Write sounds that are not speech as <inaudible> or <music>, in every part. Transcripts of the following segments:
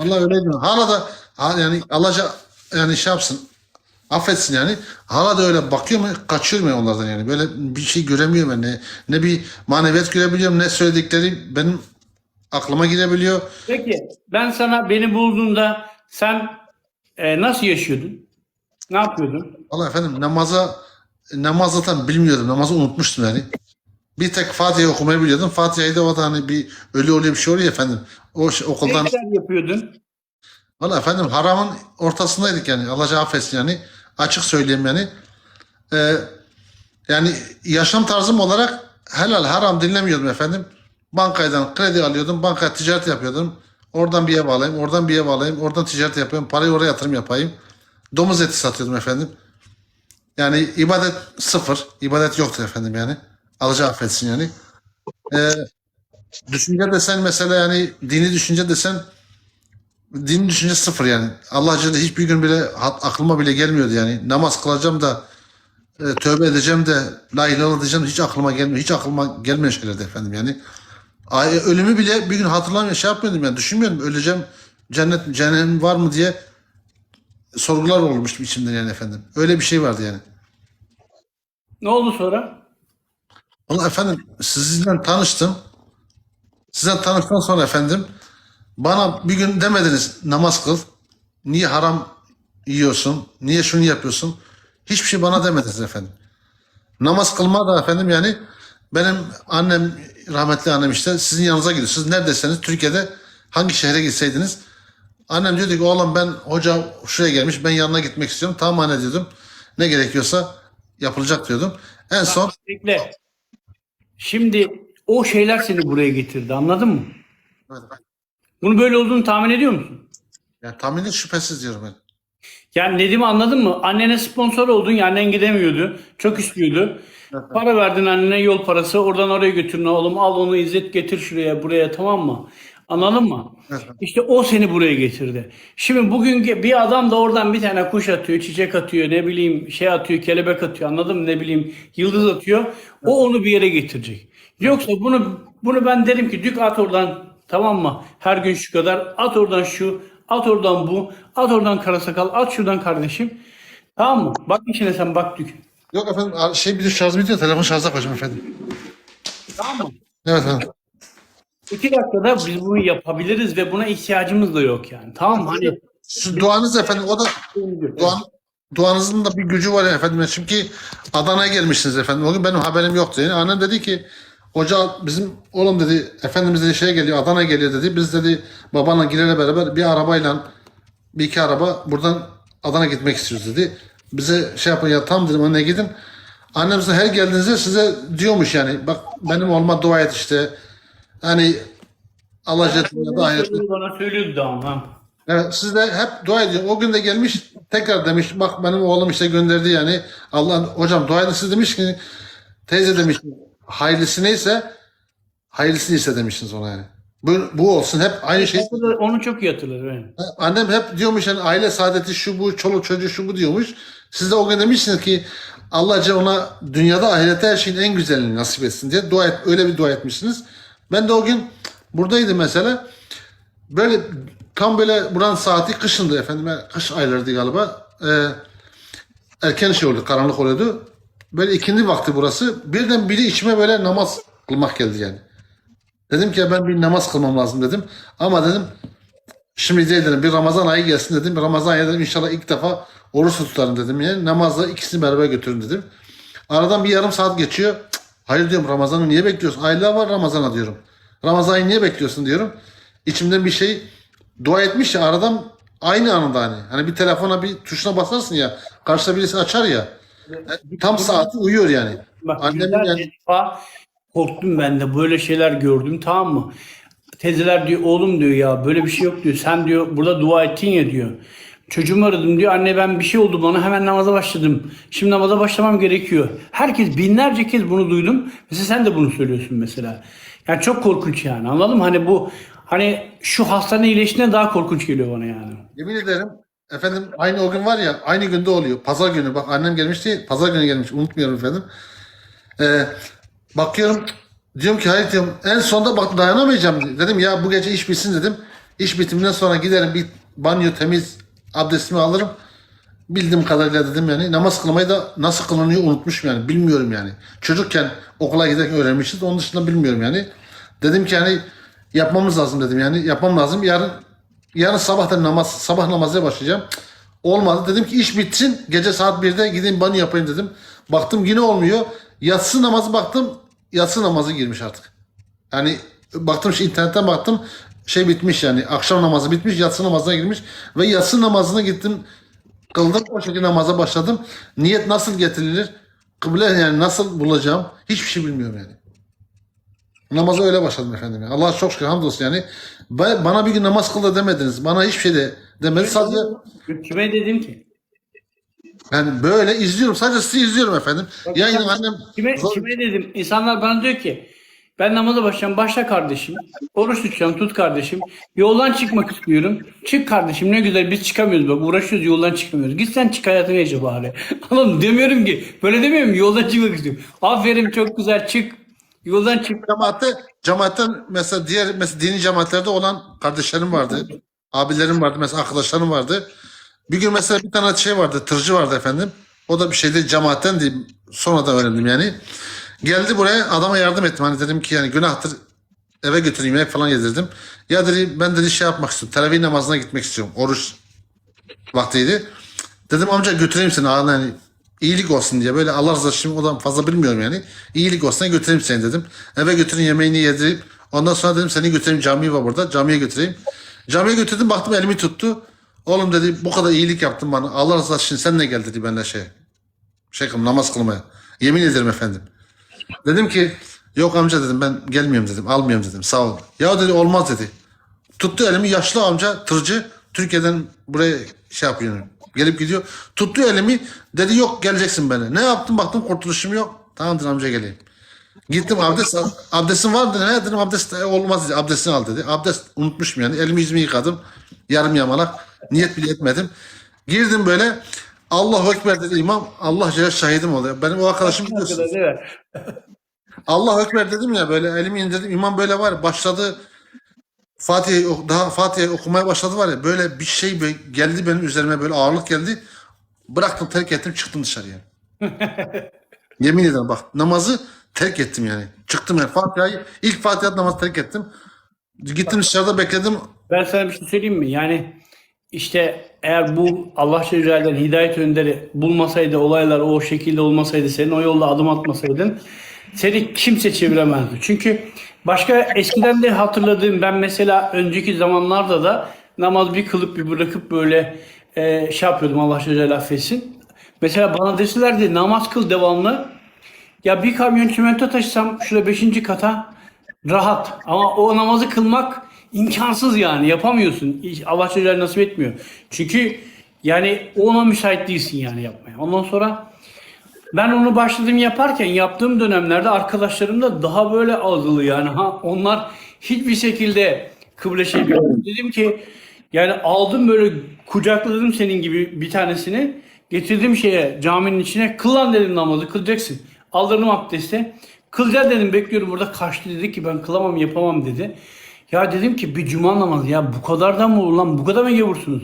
Allah öyle diyor. Hala da yani Allah'a yani şey yapsın. Affetsin yani. Hala da öyle bakıyor mu kaçıyor mu onlardan yani. Böyle bir şey göremiyorum ben. Ne, ne bir maneviyat görebiliyorum ne söyledikleri benim aklıma girebiliyor. Peki ben sana beni bulduğunda sen e, nasıl yaşıyordun? Ne yapıyordun? Allah efendim namaza namaz zaten bilmiyordum. Namazı unutmuştum yani. Bir tek Fatiha okumayı biliyordum. Fatiha'yı da o da hani bir ölü oluyor bir şey oluyor efendim. O şey- Ne okuldan işler yapıyordun? Valla efendim haramın ortasındaydık yani. Allah affetsin yani. Açık söyleyeyim yani. Ee, yani yaşam tarzım olarak helal haram dinlemiyordum efendim. Bankaydan kredi alıyordum. Bankaya ticaret yapıyordum. Oradan bir ev alayım, oradan bir ev alayım, oradan ticaret yapıyorum. Parayı oraya yatırım yapayım. Domuz eti satıyordum efendim. Yani ibadet sıfır. ibadet yoktu efendim yani. Allah affetsin yani. Ee, düşünce desen mesela yani dini düşünce desen din düşünce sıfır yani. Allah Celle hiçbir gün bile aklıma bile gelmiyordu yani. Namaz kılacağım da e, tövbe edeceğim de la ilahe diyeceğim hiç aklıma gelmiyor. Hiç aklıma gelmeyen şeylerdi efendim yani. Ay, ölümü bile bir gün hatırlamıyorum şey yapmıyordum yani düşünmüyordum öleceğim cennet cehennem var mı diye sorgular olmuştu içimde yani efendim. Öyle bir şey vardı yani. Ne oldu sonra? Ama efendim sizinle tanıştım. Sizden tanıştıktan sonra efendim bana bir gün demediniz namaz kıl. Niye haram yiyorsun? Niye şunu yapıyorsun? Hiçbir şey bana demediniz efendim. Namaz kılma da efendim yani benim annem rahmetli annem işte sizin yanınıza gidiyor. Siz neredesiniz? Türkiye'de hangi şehre gitseydiniz? Annem diyordu ki oğlum ben hoca şuraya gelmiş ben yanına gitmek istiyorum. Tamam anne diyordum. Ne gerekiyorsa yapılacak diyordum. En son Bekle. Şimdi o şeyler seni buraya getirdi anladın mı? Bunu böyle olduğunu tahmin ediyor musun? yani tahmini şüphesiz diyorum ben. Yani Nedim'i anladın mı? Annene sponsor oldun ya annen gidemiyordu. Çok istiyordu. Para verdin annene yol parası. Oradan oraya götürün oğlum. Al onu İzzet getir şuraya buraya tamam mı? Anladın mı? İşte o seni buraya getirdi. Şimdi bugün bir adam da oradan bir tane kuş atıyor, çiçek atıyor, ne bileyim şey atıyor, kelebek atıyor anladın mı? Ne bileyim yıldız atıyor. O onu bir yere getirecek. Yoksa bunu bunu ben derim ki dük at oradan tamam mı? Her gün şu kadar at oradan şu, at oradan bu, at oradan kara sakal, at şuradan kardeşim. Tamam mı? Bak içine sen bak dük. Yok efendim şey bir de şarj bitiyor. Telefon şarja koyacağım efendim. Tamam mı? Evet efendim. İki dakikada biz bunu yapabiliriz ve buna ihtiyacımız da yok yani. Tamam? Hani Şu duanız efendim o da duan, duanızın da bir gücü var efendim. Çünkü Adana'ya gelmişsiniz efendim. O gün benim haberim yoktu. Yani annem dedi ki hoca bizim oğlum dedi efendimiz dedi şeye geliyor Adana'ya geliyor dedi. Biz dedi babanla Giler'le beraber bir arabayla bir iki araba buradan Adana gitmek istiyoruz dedi. Bize şey yapın ya tam dedim anne gidin. Annem size her geldiğinizde size diyormuş yani bak benim olma dua et işte. Hani Allah Celle da ayet. bana söylüyordu ama. Evet siz de hep dua ediyor. O gün de gelmiş tekrar demiş bak benim oğlum işte gönderdi yani. Allah hocam dua edin siz demiş ki teyze demiş hayırlısı neyse hayırlısı ise demişsiniz ona yani. Bu, bu olsun hep aynı şey. Onu çok iyi hatırlarım. evet. Annem hep diyormuş yani aile saadeti şu bu çoluk çocuğu şu bu diyormuş. Siz de o gün demişsiniz ki Allah Celle ona dünyada ahirette her şeyin en güzelini nasip etsin diye dua et, öyle bir dua etmişsiniz. Ben de o gün buradaydım mesela. Böyle tam böyle buranın saati kışındı efendim. Kış aylarıydı galiba. Ee, erken şey oldu, karanlık oluyordu. Böyle ikindi vakti burası. Birden biri içime böyle namaz kılmak geldi yani. Dedim ki ben bir namaz kılmam lazım dedim. Ama dedim Şimdi değil dedim bir Ramazan ayı gelsin dedim. Ramazan ayı dedim inşallah ilk defa oruç tutarım dedim. Yani namazla ikisini beraber götürün dedim. Aradan bir yarım saat geçiyor. Hayır diyorum Ramazan'ı niye bekliyorsun? Aylar var Ramazan'a diyorum. Ramazan ayı niye bekliyorsun diyorum. İçimden bir şey dua etmiş ya aradan aynı anda hani. Hani bir telefona bir tuşuna basarsın ya. Karşıda birisi açar ya. Tam saati uyuyor yani. Bak Annemin yani defa korktum ben de böyle şeyler gördüm tamam mı? Teyzeler diyor oğlum diyor ya böyle bir şey yok diyor. Sen diyor burada dua ettin ya diyor. Çocuğumu aradım diyor. Anne ben bir şey oldu bana hemen namaza başladım. Şimdi namaza başlamam gerekiyor. Herkes binlerce kez bunu duydum. Mesela sen de bunu söylüyorsun mesela. Yani çok korkunç yani anladın mı? Hani bu hani şu hastane iyileştiğinde daha korkunç geliyor bana yani. Yemin ederim efendim aynı o gün var ya aynı günde oluyor. Pazar günü bak annem gelmişti pazar günü gelmiş unutmuyorum efendim. Ee, bakıyorum diyorum ki hayır diyorum en sonda bak dayanamayacağım dedim ya bu gece iş bitsin dedim. İş bitiminden sonra giderim bir banyo temiz abdestimi alırım. Bildiğim kadarıyla dedim yani namaz kılmayı da nasıl kılınıyor unutmuşum yani bilmiyorum yani. Çocukken okula giderken öğrenmişiz onun dışında bilmiyorum yani. Dedim ki yani yapmamız lazım dedim yani yapmam lazım. Yarın yarın sabahtan namaz sabah namazına başlayacağım. Olmadı. Dedim ki iş bitsin gece saat 1'de gideyim banyo yapayım dedim. Baktım yine olmuyor. Yatsı namazı baktım yatsı namazı girmiş artık. Yani baktım şu internetten baktım şey bitmiş yani akşam namazı bitmiş yatsı namazına girmiş ve yatsı namazına gittim kıldım o şekilde namaza başladım. Niyet nasıl getirilir? Kıble yani nasıl bulacağım? Hiçbir şey bilmiyorum yani. Namaza öyle başladım efendim. Yani. Allah'a çok şükür hamdolsun yani. Ba- Bana bir gün namaz kıl da demediniz. Bana hiçbir şey de demediniz. Sadece Kime dedim ki? yani böyle izliyorum. Sadece sizi izliyorum efendim. Yayını annem Kime, kime dedim? İnsanlar bana diyor ki ben namaza başlayacağım. Başla kardeşim. Oruç tutacağım. Tut kardeşim. Yoldan çıkmak istiyorum. Çık kardeşim. Ne güzel biz çıkamıyoruz bak. Uğraşıyoruz yoldan çıkamıyoruz. Git sen çık hayatını yaşa bari. <laughs> Oğlum demiyorum ki. Böyle demiyorum. Yoldan çıkmak istiyorum. Aferin çok güzel çık. Yoldan çık. Cemaatte, cemaatten mesela diğer mesela dini cemaatlerde olan kardeşlerim vardı. Abilerim vardı mesela arkadaşlarım vardı. Bir gün mesela bir tane şey vardı tırcı vardı efendim. O da bir şeyde cemaatten değil. Sonradan öğrendim yani. Geldi buraya adama yardım ettim. Hani dedim ki yani günahtır eve götüreyim yemek falan yedirdim. Ya dedi ben dedi şey yapmak istiyorum. Teravih namazına gitmek istiyorum. Oruç vaktiydi. Dedim amca götüreyim seni ağına yani iyilik olsun diye böyle Allah razı olsun o da fazla bilmiyorum yani. İyilik olsun götüreyim seni dedim. Eve götürün yemeğini yedirip ondan sonra dedim seni götüreyim cami var burada camiye götüreyim. Camiye götürdüm baktım elimi tuttu. Oğlum dedi bu kadar iyilik yaptın bana. Allah razı olsun sen de gel dedi benimle şey. Şey namaz kılmaya. Yemin ederim efendim. Dedim ki yok amca dedim ben gelmiyorum dedim almıyorum dedim sağ ol. Ya dedi olmaz dedi. Tuttu elimi yaşlı amca tırcı Türkiye'den buraya şey yapıyor. Gelip gidiyor. Tuttu elimi dedi yok geleceksin bana. Ne yaptım baktım kurtuluşum yok. Tamam dedim amca geleyim. Gittim abdest. Abdestin var dedi. Ne dedim abdest e, olmaz dedi. Abdestini al dedi. Abdest unutmuşum yani. Elimi yüzümü yıkadım. Yarım yamalak. Niyet bile etmedim. Girdim böyle. Allahu Ekber dedi imam. Allah Celle şahidim oluyor. Benim o arkadaşım biliyorsun. Değil mi? Allah Ekber dedim ya böyle elimi indirdim. İmam böyle var ya, başladı. Fatiha'yı ok- daha Fatiha'yı okumaya başladı var ya böyle bir şey geldi benim üzerime böyle ağırlık geldi. Bıraktım terk ettim çıktım dışarıya. <laughs> Yemin ederim bak namazı terk ettim yani. Çıktım yani Fatiha'yı ilk Fatiha namazı terk ettim. Gittim dışarıda bekledim. Ben sana bir şey söyleyeyim mi? Yani işte eğer bu Allah Celle hidayet önderi bulmasaydı olaylar o şekilde olmasaydı senin o yolda adım atmasaydın seni kimse çeviremezdi. Çünkü başka eskiden de hatırladığım ben mesela önceki zamanlarda da namaz bir kılıp bir bırakıp böyle e, şey yapıyordum Allah Celle affetsin. Mesela bana deselerdi namaz kıl devamlı ya bir kamyon çimento taşısam şurada 5. kata rahat. Ama o namazı kılmak imkansız yani. Yapamıyorsun. Allah Celle nasip etmiyor. Çünkü yani ona müsait değilsin yani yapmaya. Ondan sonra ben onu başladım yaparken yaptığım dönemlerde arkadaşlarım da daha böyle algılı yani. Ha onlar hiçbir şekilde kıble şey. Dedim ki yani aldım böyle kucakladım senin gibi bir tanesini. Getirdim şeye caminin içine. Kıl lan dedim namazı kılacaksın. Aldırdım abdesti. Kılacağız dedim bekliyorum burada kaçtı dedi ki ben kılamam yapamam dedi. Ya dedim ki bir cuma namazı ya bu kadardan mı olur lan bu kadar mı gavursunuz?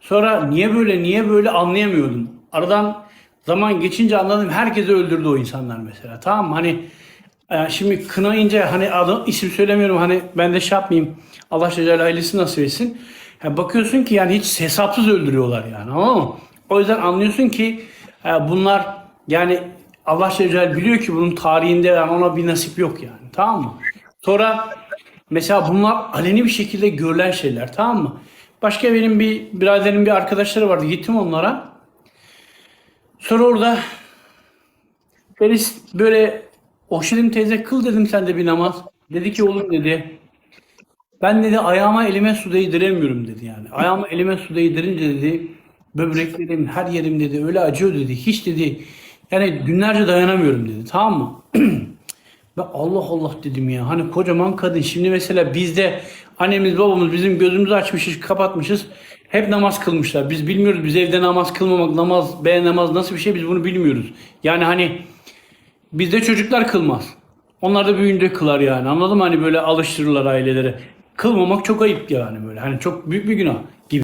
Sonra niye böyle niye böyle anlayamıyordum. Aradan zaman geçince anladım herkesi öldürdü o insanlar mesela tamam mı? Hani e, şimdi kınayınca hani adı, isim söylemiyorum hani ben de şey yapmayayım. Allah Celle ailesi nasip etsin. Ha, bakıyorsun ki yani hiç hesapsız öldürüyorlar yani mı? O yüzden anlıyorsun ki e, bunlar yani Allah Celle biliyor ki bunun tarihinde yani ona bir nasip yok yani tamam mı? Sonra mesela bunlar aleni bir şekilde görülen şeyler tamam mı? Başka benim bir biraderin bir arkadaşları vardı gittim onlara. Sonra orada beni böyle Oşirim teyze kıl dedim sen de bir namaz. Dedi ki oğlum dedi. Ben dedi ayağıma elime su değdiremiyorum dedi yani. Ayağıma elime su değdirince dedi böbreklerim her yerim dedi öyle acıyor dedi. Hiç dedi yani günlerce dayanamıyorum dedi tamam mı? <clears throat> Ben Allah Allah dedim ya. Hani kocaman kadın. Şimdi mesela bizde annemiz babamız bizim gözümüzü açmışız, kapatmışız. Hep namaz kılmışlar. Biz bilmiyoruz. Biz evde namaz kılmamak, namaz, be namaz nasıl bir şey biz bunu bilmiyoruz. Yani hani bizde çocuklar kılmaz. Onlar da büyüyünce kılar yani. Anladın mı? Hani böyle alıştırırlar ailelere. kılmamak çok ayıp yani böyle. Hani çok büyük bir günah gibi.